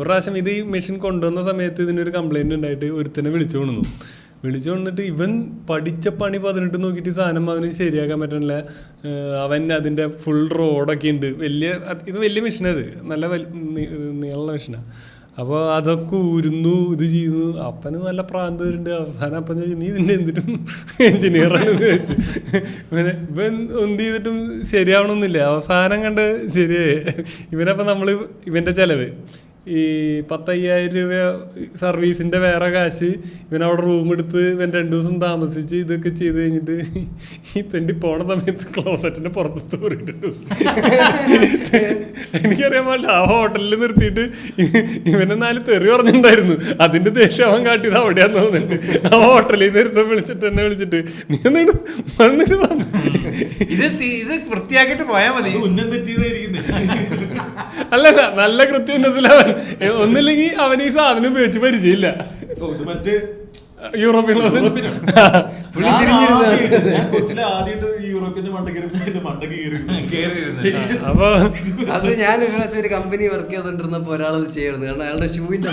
ഒരു പ്രാവശ്യം ഇത് ഈ മെഷീൻ കൊണ്ടുവന്ന സമയത്ത് ഇതിനൊരു കംപ്ലൈന്റ് ഉണ്ടായിട്ട് ഒരുത്തനെ വിളിച്ചു കൊണ്ടുവന്നു. വിളിച്ചു കൊണ്ടിട്ട് ഇവൻ പഠിച്ച പണി പതിനെട്ട് നോക്കിയിട്ട് സാധനം അവന് ശരിയാക്കാൻ പറ്റണില്ല. അവൻ അതിന്റെ ഫുൾ റോഡൊക്കെ ഉണ്ട്. വലിയ ഇത് വലിയ മെഷീനത് നല്ല നീളമുള്ള മെഷീനാണ് അപ്പോൾ അതൊക്കെ ഊരുന്നു ഇത് ചെയ്യുന്നു അപ്പന് നല്ല പ്രാന്ത് വരുന്നുണ്ട് അവസാനം അപ്പൻ ചോദിച്ചു നീ ഇതിന്റെ എന്തിനും എഞ്ചിനീയറാണ് ചോദിച്ചു. പിന്നെ ഇവൻ എന്ത് ചെയ്തിട്ടും ശരിയാവണമെന്നില്ല അവസാനം കണ്ട് ശരിയായി. ഇവനപ്പം നമ്മൾ ഇവന്റെ ചിലവ്. ഈ പത്തയ്യായിരം രൂപ സർവീസിന്റെ വേറെ കാശ് ഇവൻ അവിടെ റൂം എടുത്ത് ഇവൻ രണ്ടു ദിവസം താമസിച്ച് ഇതൊക്കെ ചെയ്ത് കഴിഞ്ഞിട്ട് ഈ തെണ്ടി പോണ സമയത്ത് ക്ലോസറ്റിന്റെ പുറത്ത് തോറിയിട്ടുണ്ട് എനിക്കറിയാൻ പാടില്ല ആ ഹോട്ടലിൽ നിർത്തിയിട്ട് ഇവനെ നാല് തെറി പറഞ്ഞിട്ടുണ്ടായിരുന്നു. അതിന്റെ ദേഷ്യം അവൻ കാട്ടിയത് അവിടെയാന്ന് തോന്നുന്നുണ്ട്. ആ ഹോട്ടലിൽ നിന്ന് വിളിച്ചിട്ട് എന്നെ വിളിച്ചിട്ട് നീ ഒന്നിട്ട് വന്നിട്ട് വന്നു. ഇത് ഇത് വൃത്തിയാക്കിയിട്ട് പോയാൽ മതി. ഉന്നം തെറ്റിയതായിരിക്കുന്നേ അല്ലല്ല നല്ല കൃത്യം അവൻ ഒന്നില്ലെങ്കിൽ അവൻ ഈ സാധനം ഉപയോഗിച്ച് പരിചയമില്ല. മറ്റേ യൂറോപ്യൻ അപ്പൊ അത് ഞാൻ ഒരു പ്രാവശ്യം ഒരു കമ്പനി വർക്ക് ചെയ്തോണ്ടിരുന്നപ്പോ ഒരാളത് ചെയ്യണം കാരണം അയാളുടെ ഷൂവിന്റെ